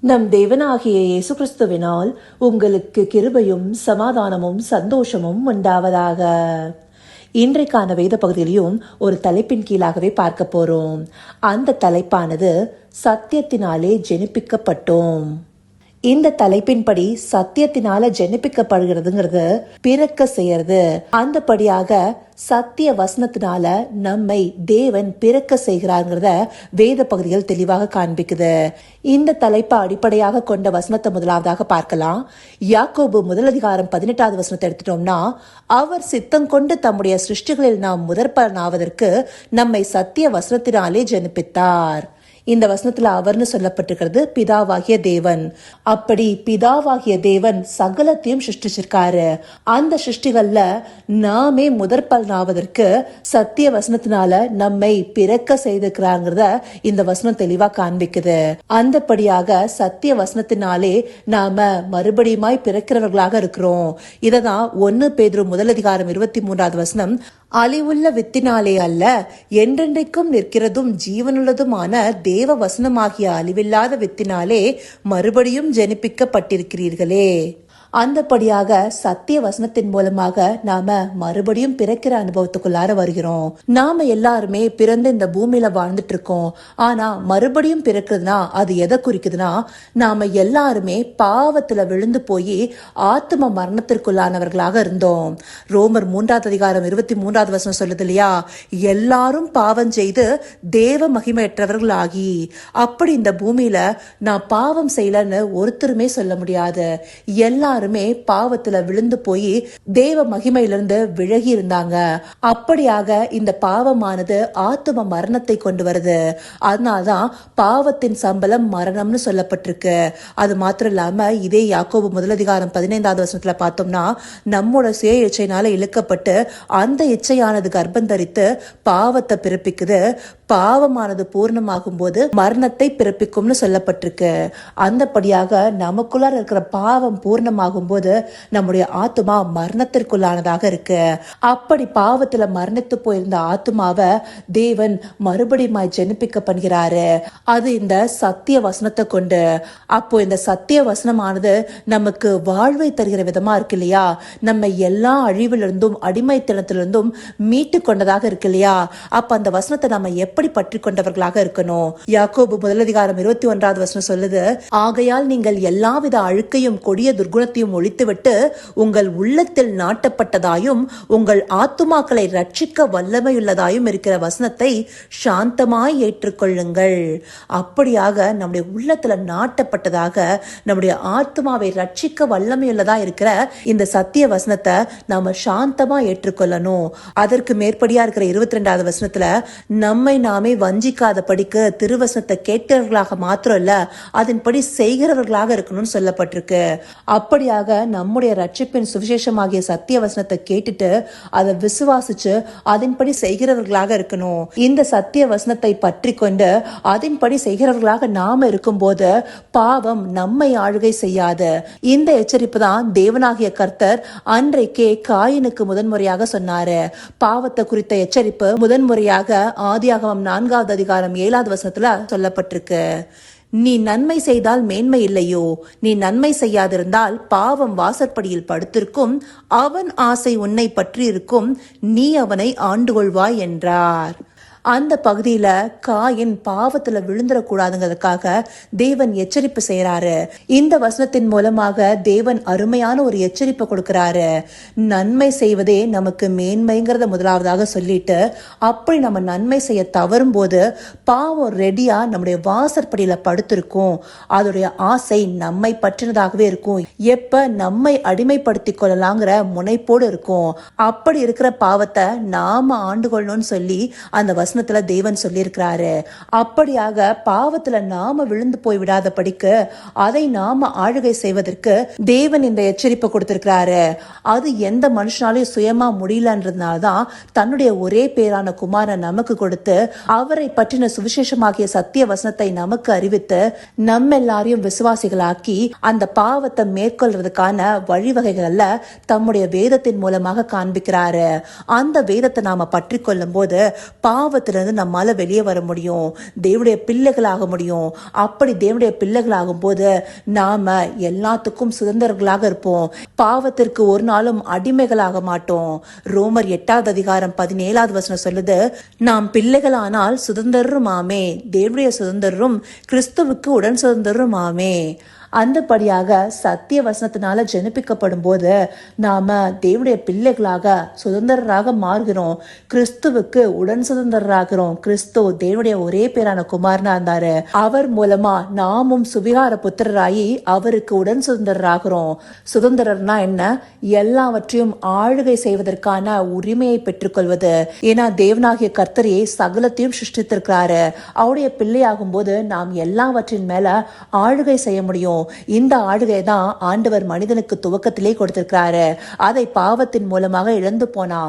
நம் தேவனாகிய இயேசு கிறிஸ்துவினால் உங்களுக்கு கிருபையும் சமாதானமும் சந்தோஷமும் உண்டாவதாக. இன்றைக்கான வேத பகுதியிலையும் ஒரு தலைப்பின் கீழாகவே பார்க்க போறோம். அந்த தலைப்பானது சத்தியத்தினாலே ஜெனிப்பிக்கப்பட்டோம். இந்த தலைப்பின்படி சத்தியத்தினால ஜெனிப்பிக்கப்படுகிறதுங்கிறது பிறக்க செய்யறது. அந்தபடியாக சத்திய வசனத்தினால நம்மை தேவன் பிறக்க செய்கிறாருங்கிறத வேத பகுதிகள் தெளிவாக காண்பிக்குது. இந்த தலைப்பை அடிப்படையாக கொண்ட வசனத்தை முதலாவதாக பார்க்கலாம். யாக்கோபு முதல் அதிகாரம் பதினெட்டாவது வசனத்தை எடுத்துட்டோம்னா அவர் சித்தம் கொண்டு தம்முடைய சிருஷ்டிகளில் நாம் முதற்பலனாவதற்கு நம்மை சத்திய வசனத்தினாலே ஜெனிப்பித்தார். இந்த வசனத்துல அவர்னு சொல்லப்பட்டிருக்கிறது பிதாவாகிய தேவன். அப்படி பிதாவாகிய தேவன் சகலத்தையும் சிருஷ்டிச்சிருக்காரு. அந்த சிருஷ்டிகள்ல நாமே முதற் பலனாவதற்கு சத்திய வசனத்தினால நம்மை பிறக்க செய்திருக்கிறாங்கிறத இந்த வசனம் தெளிவா காண்பிக்குது. அந்தபடியாக சத்திய வசனத்தினாலே நாம மறுபடியுமாய் பிறக்கிறவர்களாக இருக்கிறோம். இததான் ஒன்னு பேதுரு முதல் அதிகாரம் இருபத்தி மூன்றாவது வசனம். அழிவுள்ள வித்தினாலே அல்ல என்றென்றைக்கும் நிற்கிறதும் ஜீவனுள்ளதுமான தேவ வசனமாகிய அழிவில்லாத வித்தினாலே மறுபடியும் ஜெனிப்பிக்கப்பட்டிருக்கிறீர்களே. அந்தபடியாக சத்திய வசனத்தின் மூலமாக நாம மறுபடியும் பிறக்கிற அனுபவத்துக்குள்ளார வருகிறோம். நாம எல்லாருமே பிறந்து இந்த பூமியில வாழ்ந்துட்டு இருக்கோம் ஆனா மறுபடியும் பிறக்குதுன்னா அது எதை குறிக்குதுன்னா நாம எல்லாருமே பாவத்துல விழுந்து போய் ஆத்ம மரணத்திற்குள்ளானவர்களாக இருந்தோம். ரோமர் மூன்றாவது அதிகாரம் இருபத்தி மூன்றாவது வசனம் சொல்லுது இல்லையா? எல்லாரும் பாவம் செய்து தேவ மகிமையற்றவர்கள் ஆகி அப்படி இந்த பூமியில நான் பாவம் செய்யலன்னு ஒருத்தருமே சொல்ல முடியாது. எல்லாரும் எல்லாருமே பாவத்துல விழுந்து போய் தேவ மகிமையிலிருந்து விலகி இருந்தாங்க அப்படியாக இந்த பாவமானது ஆத்தும மரணத்தை கொண்டு வருது. அதனால்தான் பாவத்தின் சம்பளம் மரணம்னு சொல்லப்பட்டிருக்கு. அது மாத்திரம் இல்லாம இதே யாக்கோபு முதலதிகாரம் பதினைந்தாவது வருஷத்துல பார்த்தோம்னா நம்மோட சுய இச்சையினால இழுக்கப்பட்டு அந்த இச்சையானது கர்ப்பம் தரித்து பாவத்தை பிறப்பிக்குது. பாவமானது பூர்ணமாகும் போது மரணத்தை பிறப்பிக்கும்னு சொல்லப்பட்டிருக்கு. அந்தபடியாக நமக்குள்ளார இருக்கிற பாவம் பூர்ணமாகும் ஆகும்போது நம்முடைய ஆத்துமா மரணத்திற்குள்ளானதாக இருக்கு. அப்படி பாவத்துல மரணித்து போயிருந்த ஆத்மாவை தேவன் மறுபடியும் ஜெனிப்பிக்க பண்ணுகிறாரு அது இந்த சத்திய வசனத்தை கொண்டு. அப்போ இந்த சத்திய வசனமானது நமக்கு வாழ்வை தருகிற விதமா இருக்கு இல்லையா? நம்ம எல்லா அழிவிலிருந்தும் அடிமைத்தனத்திலிருந்தும் மீட்டு கொண்டதாக இருக்கு இல்லையா? அப்ப அந்த வசனத்தை நம்ம எப்படி பற்றி கொண்டவர்களாக இருக்கணும்? யாக்கோபு முதலதிகாரம் இருபத்தி ஒன்றாவது வசனம் சொல்லுது ஆகையால் நீங்கள் எல்லாவித அழுக்கையும் கொடிய துர்குணத்தையும் ஒழித்துவிட்டு உங்கள் உள்ளத்தில் நாட்டப்பட்டதாயும் உங்கள் ஆத்துமாக்களை ரட்சிக்க வல்லமையுள்ளதாயும் இருக்கிற வசனத்தை சாந்தமாய் ஏற்றுக்கொள்ளுங்கள். அப்படியாக நம்முடைய உள்ளத்துல நாட்டப்பட்டதாக நம்முடைய ஆத்மாவை ரட்சிக்க வல்லமையுள்ளதா இருக்கிற இந்த சத்திய வசனத்தை நாம சாந்தமா ஏற்றுக்கொள்ளணும். அதற்கு மேற்படியா இருக்கிற இருபத்தி ரெண்டாவது வசனத்துல நம்மை நாமே வஞ்சிக்காத படிக்க திருவசனத்தை கேட்டவர்களாக மாத்திரம் இல்ல அதன்படி செய்கிறவர்களாக இருக்கணும்னு சொல்லப்பட்டிருக்கு. அப்படி அப்படியாக நம்முடைய ரட்சிப்பின் சுவிசேஷமாகிய சத்திய வசனத்தை கேட்டுட்டு அதை விசுவாசிச்சு அதன்படி செய்கிறவர்களாக இருக்கணும். இந்த சத்திய வசனத்தை பற்றி கொண்டு அதன்படி செய்கிறவர்களாக நாம இருக்கும்போது பாவம் நம்மை ஆளுகை செய்யாது. இந்த எச்சரிப்பு தான் தேவனாகிய கர்த்தர் அன்றைக்கே காயினுக்கு முதன்முறையாக சொன்னாரு. பாவத்தை குறித்த எச்சரிப்பு முதன்முறையாக ஆதியாகமம் நான்காவது அதிகாரம் ஏழாவது வசனத்துல சொல்லப்பட்டிருக்கு. நீ நன்மை செய்தால் மேன்மை இல்லையோ? நீ நன்மை செய்யாதிருந்தால் பாவம் வாசற்படியில் படுத்திருக்கும். அவன் ஆசை உன்னை பற்றியிருக்கும். நீ அவனை ஆண்டு கொள்வாய் என்றார். அந்த பகுதியில காயின் பாவத்துல விழுந்துடக்கூடாதுங்கிறதுக்காக தேவன் எச்சரிப்பு செய்யறாரு இந்த வசனத்தின் மூலமாக தேவன் அருமையான ஒரு எச்சரிப்பை கொடுக்கிறாரு. நன்மை செய்வதே நமக்கு மேன்மைங்கிறத முதலாவதாக சொல்லிட்டு அப்படி நம்ம நன்மை செய்ய தவறும் போது பாவம் ரெடியா நம்முடைய வாசற்படியில படுத்திருக்கும். அதோடைய ஆசை நம்மை பற்றினதாகவே இருக்கும். எப்ப நம்மை அடிமைப்படுத்தி கொள்ளலாங்கிற முனைப்போடு இருக்கும். அப்படி இருக்கிற பாவத்தை நாம ஆண்டு கொள்ளணும்னு சொல்லி அந்த வசனம் வசனத்துல தேவன் சொல்லியிருக்கிறாரு. அப்படியாக பாவத்துல நாம விழுந்து போய் விடாத படிக்கு அதை நாம ஆளுகை செய்வதற்கு தேவன் இந்த எச்சரிப்பை கொடுத்திருக்கிறாரு. அது எந்த மனுஷனாலையும் சுயமா முடியலன்றதுனால தான் தன்னுடைய ஒரே பேரான குமாரன் நமக்கு கொடுத்து அவரை பற்றின சுவிசேஷமாகிய சத்திய வசனத்தை நமக்கு அறிவித்து நம்ம எல்லாரையும் விசுவாசிகளாக்கி அந்த பாவத்தை மேற்கொள்றதுக்கான வழிவகைகள்ல தம்முடைய வேதத்தின் மூலமாக காண்பிக்கிறாரு. அந்த வேதத்தை நாம பற்றி கொள்ளும் போது பாவத்தை பாவத்திலிருந்து நம்மால் வெளியே வர முடியும். தேவனுடைய பிள்ளைகளாக முடியும். அப்படி தேவனுடைய பிள்ளைகளாகும் போது நாம எல்லாத்துக்கும் சுதந்திரர்களாக இருப்போம். பாவத்திற்கு ஒரு நாளும் அடிமைகளாக மாட்டோம். ரோமர் எட்டாவது அதிகாரம் பதினேழாவது வசனம் சொல்லுது நாம் பிள்ளைகளானால் சுதந்திரருமாமே தேவனுடைய சுதந்திரரும் கிறிஸ்துவுக்கு உடன் சுதந்திரருமாமே அந்தபடியாக சத்திய வசனத்தினால ஜெனிப்பிக்கப்படும் போது நாம தேவனுடைய பிள்ளைகளாக சுதந்திரராக மாறுகிறோம். கிறிஸ்துவுக்கு உடன் சுதந்திரராகிறோம். கிறிஸ்து தேவனுடைய ஒரே பேரான குமாரனா இருந்தாரு. அவர் மூலமா நாமும் சுவிகார புத்திரராகி அவருக்கு உடன் சுதந்திரராகிறோம். சுதந்திரர்னா என்ன? எல்லாவற்றையும் ஆளுகை செய்வதற்கான உரிமையை பெற்றுக்கொள்வது. ஏன்னா தேவனாகிய கர்த்தரையே சகலத்தையும் சிருஷ்டித்திருக்கிறாரு. அவருடைய பிள்ளையாகும் போது நாம் எல்லாவற்றின் மேல ஆளுகை செய்ய முடியும். இந்த ஆளுகை தான் ஆண்டவர் மனிதனுக்கு துவக்கத்திலே கொடுத்திருக்கிறாரு. அதை பாவத்தின் மூலமாக இழந்து போனா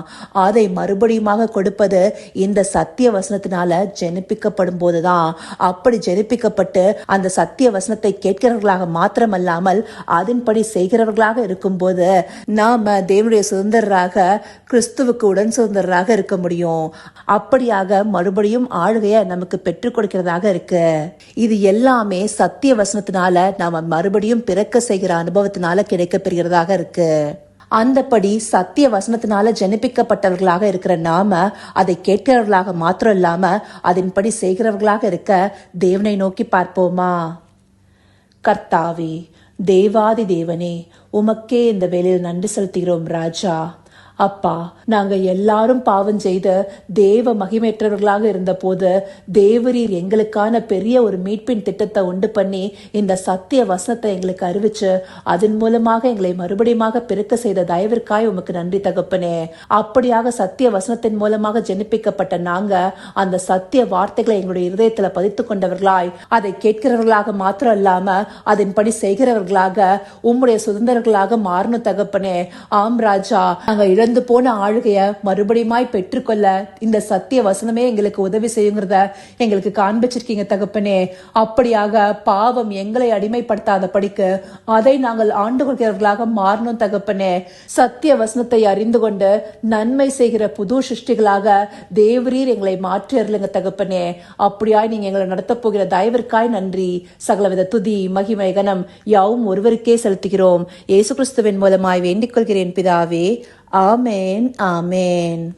அதை மறுபடியுமாக கொடுப்பது இந்த சத்திய வசனத்தினால ஜெனிப்பிக்கப்படும் போதுதான் அப்படி ஜெனிப்பிக்கப்பட்டு அந்த சத்திய வசனத்தை கேட்கிறவர்களாக மாத்திரமல்லாமல் அதன்படி செய்கிறவர்களாக இருக்கும்போது நாம தேவனுடைய சுதந்திரராக கிறிஸ்துவுக்கு உடன் சுதந்திரராக இருக்க முடியும். அப்படியாக மறுபடியும் ஆளுகையை நமக்கு பெற்றுக் கொடுக்கிறதாக இருக்கு. இது எல்லாமே சத்திய வசனத்தினால நாம மறுபடியும் பிறக்க செய்கிற அனுபவத்தினால கிடைக்கப்பெறுகிறதாக இருக்கு. அந்தபடி சத்திய வசனத்தினால ஜெனிப்பிக்கப்பட்டவர்களாக இருக்கிற நாம அதை கேட்கிறவர்களாக மாத்திரம் இல்லாம அதன்படி செய்கிறவர்களாக இருக்க தேவனை நோக்கி பார்ப்போமா? கர்த்தாவே தேவாதி தேவனே உமக்கே இந்த வேலையில் நன்றி செலுத்துகிறோம் ராஜா. அப்பா நாங்க எல்லாரும் பாவம் செய்து தேவ மகிமேற்றவர்களாக இருந்தபோது தேவரீர் எங்களுக்கான பெரிய ஒரு மீட்பின் திட்டத்தை உண்டு பண்ணி இந்த சத்திய வசனத்தை எங்களுக்கு அறிவிச்சு அதன் மூலமாக எங்களை மறுபடியுமாக பெருக்க செய்த தயவிற்காய் உமக்கு நன்றி தகப்பனே. அப்படியாக சத்திய வசனத்தின் மூலமாக ஜெனிப்பிக்கப்பட்ட நாங்க அந்த சத்திய வார்த்தைகளை எங்களுடைய இருதயத்துல பதித்து கொண்டவர்களாய் அதை கேட்கிறவர்களாக மாத்திரம் இல்லாம அதன்படி செய்கிறவர்களாக உம்முடைய சுதந்திரர்களாக மாறணும் தகப்பனே. ஆம் ராஜா நாங்க இழந்து போன ஆளுகைய மறுபடியுமாய் பெற்றுக்கொள்ள இந்த சத்திய வசனமே எங்களுக்கு உதவி செய்யுங்கிறத எங்களுக்கு காண்பிச்சிருக்கீங்க தகப்பனே. அப்படியாக பாவம் எங்களை அடிமைப்படுத்தாத படிக்கு அதை நாங்கள் ஆண்டு கொள்கிறவர்களாக மாறணும் தகப்பனே. சத்திய வசனத்தை அறிந்து கொண்டு நன்மை செய்கிற புது சிருஷ்டிகளாக தேவரீர் எங்களை மாற்றி அருளுங்க தகப்பனே. அப்படியாய் நீங்க எங்களை நடத்தப் போகிற தயவிற்காய் நன்றி. சகலவித துதி மகிமை கனம் யாவும் ஒருவருக்கே செலுத்துகிறோம். இயேசு கிறிஸ்துவின் மூலமாய் வேண்டிக் கொள்கிறேன் பிதாவே. Amen. Amen.